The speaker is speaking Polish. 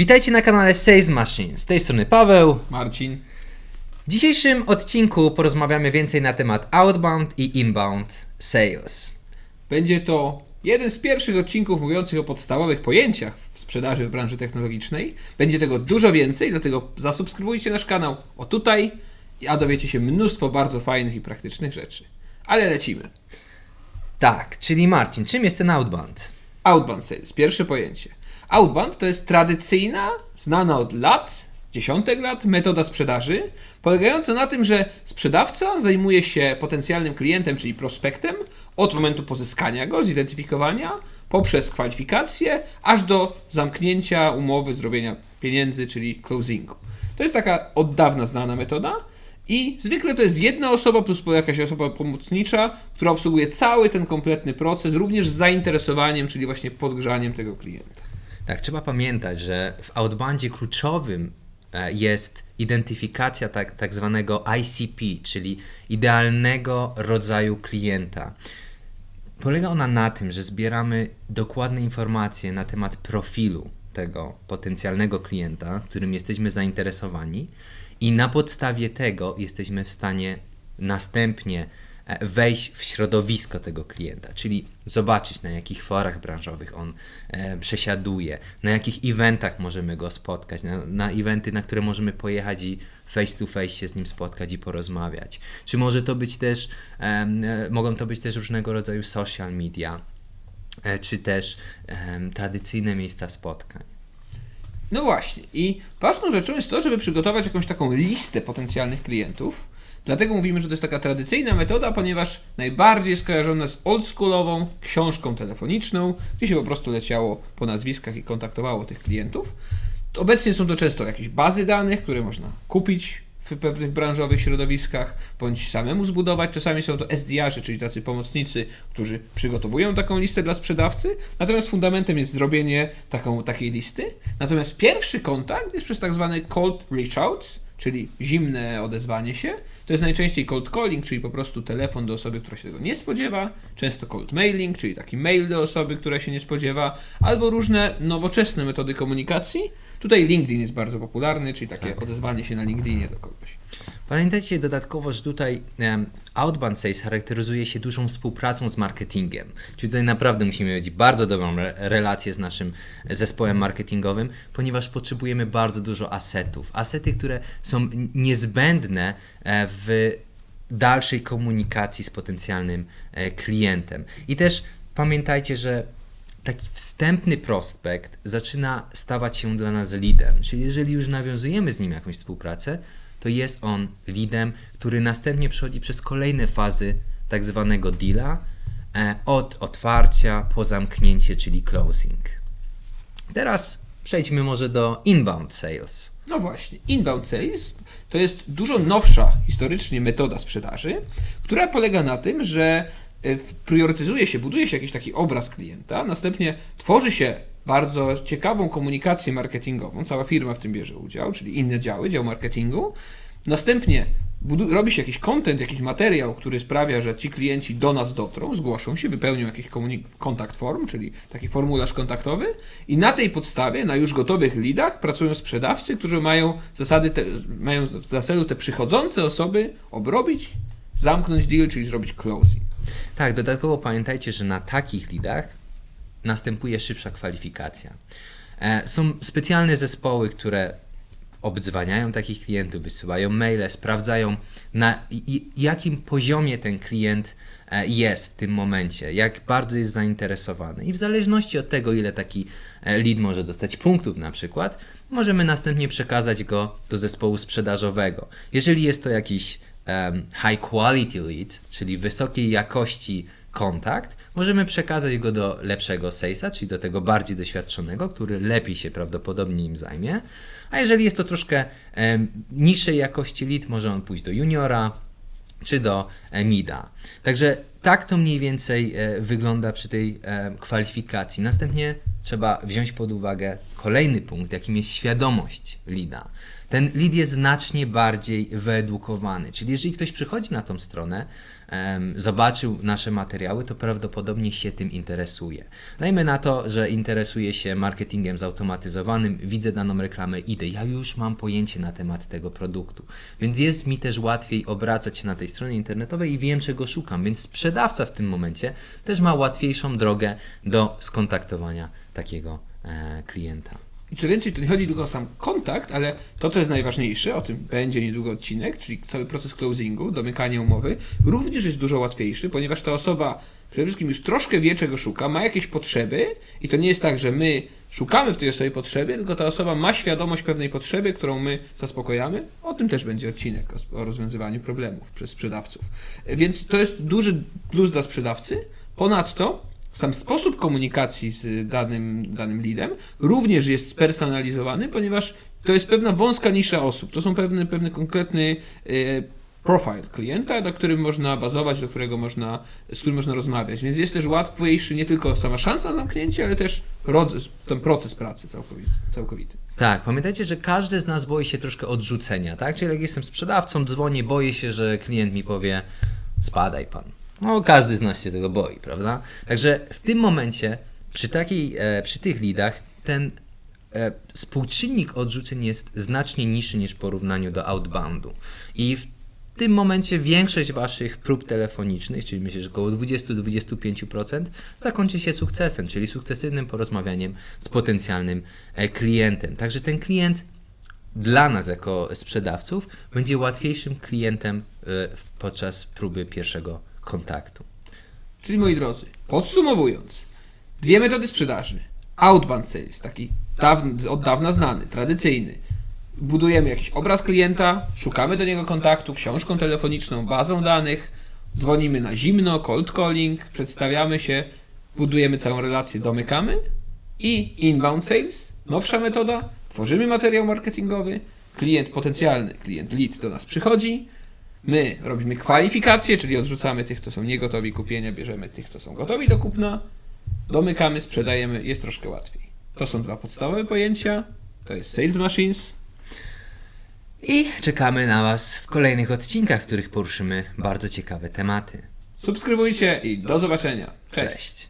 Witajcie na kanale Sales Machine. Z tej strony Paweł. Marcin. W dzisiejszym odcinku porozmawiamy więcej na temat outbound i inbound sales. Będzie to jeden z pierwszych odcinków mówiących o podstawowych pojęciach w sprzedaży w branży technologicznej. Będzie tego dużo więcej, dlatego zasubskrybujcie nasz kanał o tutaj, a dowiecie się mnóstwo bardzo fajnych i praktycznych rzeczy. Ale lecimy. Tak, czyli Marcin, czym jest ten outbound? Outbound sales, pierwsze pojęcie. Outbound to jest tradycyjna, znana od lat, dziesiątek lat, metoda sprzedaży, polegająca na tym, że sprzedawca zajmuje się potencjalnym klientem, czyli prospektem, od momentu pozyskania go, zidentyfikowania, poprzez kwalifikację, aż do zamknięcia umowy, zrobienia pieniędzy, czyli closingu. To jest taka od dawna znana metoda. I zwykle to jest jedna osoba plus jakaś osoba pomocnicza, która obsługuje cały ten kompletny proces, również z zainteresowaniem, czyli właśnie podgrzaniem tego klienta. Tak, trzeba pamiętać, że w outboundzie kluczowym e, jest identyfikacja tak, tak zwanego ICP, czyli idealnego rodzaju klienta. Polega ona na tym, że zbieramy dokładne informacje na temat profilu tego potencjalnego klienta, którym jesteśmy zainteresowani, i na podstawie tego jesteśmy w stanie następnie wejść w środowisko tego klienta, czyli zobaczyć na jakich forach branżowych on e, przesiaduje, na jakich eventach możemy go spotkać, na, na eventy, na które możemy pojechać i face to face się z nim spotkać i porozmawiać. Czy może to być też, e, e, mogą to być też różnego rodzaju social media, e, czy też e, tradycyjne miejsca spotkań. No właśnie. I ważną rzeczą jest to, żeby przygotować jakąś taką listę potencjalnych klientów. Dlatego mówimy, że to jest taka tradycyjna metoda, ponieważ najbardziej skojarzona z oldschoolową książką telefoniczną, gdzie się po prostu leciało po nazwiskach i kontaktowało tych klientów. Obecnie są to często jakieś bazy danych, które można kupić w pewnych branżowych środowiskach, bądź samemu zbudować. Czasami są to SDR-y, czyli tacy pomocnicy, którzy przygotowują taką listę dla sprzedawcy. Natomiast fundamentem jest zrobienie taką, takiej listy. Natomiast pierwszy kontakt jest przez tak zwany cold reach out, czyli zimne odezwanie się. To jest najczęściej cold calling, czyli po prostu telefon do osoby, która się tego nie spodziewa, często cold mailing, czyli taki mail do osoby, która się nie spodziewa, albo różne nowoczesne metody komunikacji. Tutaj LinkedIn jest bardzo popularny, czyli takie tak. odezwanie się na LinkedInie do kogoś. Pamiętajcie dodatkowo, że tutaj um, outbound sales charakteryzuje się dużą współpracą z marketingiem. Czyli tutaj naprawdę musimy mieć bardzo dobrą re relację z naszym zespołem marketingowym, ponieważ potrzebujemy bardzo dużo asetów. Asety, które są niezbędne e, w dalszej komunikacji z potencjalnym e, klientem. I też pamiętajcie, że taki wstępny prospekt zaczyna stawać się dla nas leadem. Czyli jeżeli już nawiązujemy z nim jakąś współpracę, to jest on leadem, który następnie przechodzi przez kolejne fazy tak zwanego deala, e, od otwarcia po zamknięcie, czyli closing. Teraz przejdźmy może do inbound sales. No właśnie, inbound sales to jest dużo nowsza historycznie metoda sprzedaży, która polega na tym, że e, priorytetyzuje się, buduje się jakiś taki obraz klienta, następnie tworzy się bardzo ciekawą komunikację marketingową, cała firma w tym bierze udział, czyli inne działy, dział marketingu. Następnie robi się jakiś content, jakiś materiał, który sprawia, że ci klienci do nas dotrą, zgłoszą się, wypełnią jakiś kontakt form, czyli taki formularz kontaktowy i na tej podstawie, na już gotowych lidach pracują sprzedawcy, którzy mają zasady, te, mają za celu te przychodzące osoby obrobić, zamknąć deal, czyli zrobić closing. Tak, dodatkowo pamiętajcie, że na takich lidach następuje szybsza kwalifikacja. E, są specjalne zespoły, które obdzwaniają takich klientów, wysyłają maile, sprawdzają na jakim poziomie ten klient e, jest w tym momencie, jak bardzo jest zainteresowany. I w zależności od tego, ile taki e, lead może dostać punktów na przykład, możemy następnie przekazać go do zespołu sprzedażowego. Jeżeli jest to jakiś um, high quality lead, czyli wysokiej jakości kontakt, możemy przekazać go do lepszego salesa, czyli do tego bardziej doświadczonego, który lepiej się prawdopodobnie nim zajmie. A jeżeli jest to troszkę e, niższej jakości lead, może on pójść do juniora czy do e, mida. Także tak to mniej więcej e, wygląda przy tej e, kwalifikacji. Następnie trzeba wziąć pod uwagę kolejny punkt, jakim jest świadomość lida. Ten lead jest znacznie bardziej wyedukowany, czyli jeżeli ktoś przychodzi na tą stronę, em, zobaczył nasze materiały, to prawdopodobnie się tym interesuje. Dajmy na to, że interesuje się marketingiem zautomatyzowanym, widzę daną reklamę, idę, ja już mam pojęcie na temat tego produktu, więc jest mi też łatwiej obracać się na tej stronie internetowej i wiem, czego szukam, więc sprzedawca w tym momencie też ma łatwiejszą drogę do skontaktowania takiego e, klienta. I co więcej, to nie chodzi tylko o sam kontakt, ale to, co jest najważniejsze, o tym będzie niedługo odcinek, czyli cały proces closingu, domykanie umowy, również jest dużo łatwiejszy, ponieważ ta osoba przede wszystkim już troszkę wie, czego szuka, ma jakieś potrzeby i to nie jest tak, że my szukamy w tej osobie potrzeby, tylko ta osoba ma świadomość pewnej potrzeby, którą my zaspokojamy. O tym też będzie odcinek, o, rozwiązywaniu problemów przez sprzedawców. Więc to jest duży plus dla sprzedawcy. Ponadto sam sposób komunikacji z danym, danym leadem również jest spersonalizowany, ponieważ to jest pewna wąska nisza osób. To są pewne, pewny konkretny e, profil klienta, na którym można bazować, do którego można, z którym można rozmawiać. Więc jest też łatwiejszy nie tylko sama szansa na zamknięcie, ale też ten proces pracy całkowity. całkowity. Tak, pamiętajcie, że każdy z nas boi się troszkę odrzucenia, tak? Czyli jak jestem sprzedawcą, dzwonię, boję się, że klient mi powie spadaj pan. No, każdy z nas się tego boi, prawda? Także w tym momencie, przy, takiej, e, przy tych lidach, ten e, współczynnik odrzuceń jest znacznie niższy niż w porównaniu do outboundu. I w tym momencie większość Waszych prób telefonicznych, czyli myślę, że około 20-25%, zakończy się sukcesem, czyli sukcesywnym porozmawianiem z potencjalnym e, klientem. Także ten klient dla nas jako sprzedawców będzie łatwiejszym klientem e, w- podczas próby pierwszego kontaktu. Czyli moi drodzy, podsumowując, dwie metody sprzedaży. Outbound sales, taki dawny, od dawna znany, tradycyjny. Budujemy jakiś obraz klienta, szukamy do niego kontaktu książką telefoniczną, bazą danych, dzwonimy na zimno, cold calling, przedstawiamy się, budujemy całą relację, domykamy. I inbound sales, nowsza metoda, tworzymy materiał marketingowy, klient potencjalny, klient lead do nas przychodzi, My robimy kwalifikację, czyli odrzucamy tych, co są niegotowi kupienia, bierzemy tych, co są gotowi do kupna, domykamy, sprzedajemy, jest troszkę łatwiej. To są dwa podstawowe pojęcia. To jest Sales Machines. I czekamy na Was w kolejnych odcinkach, w których poruszymy bardzo ciekawe tematy. Subskrybujcie i do zobaczenia. Cześć. Cześć.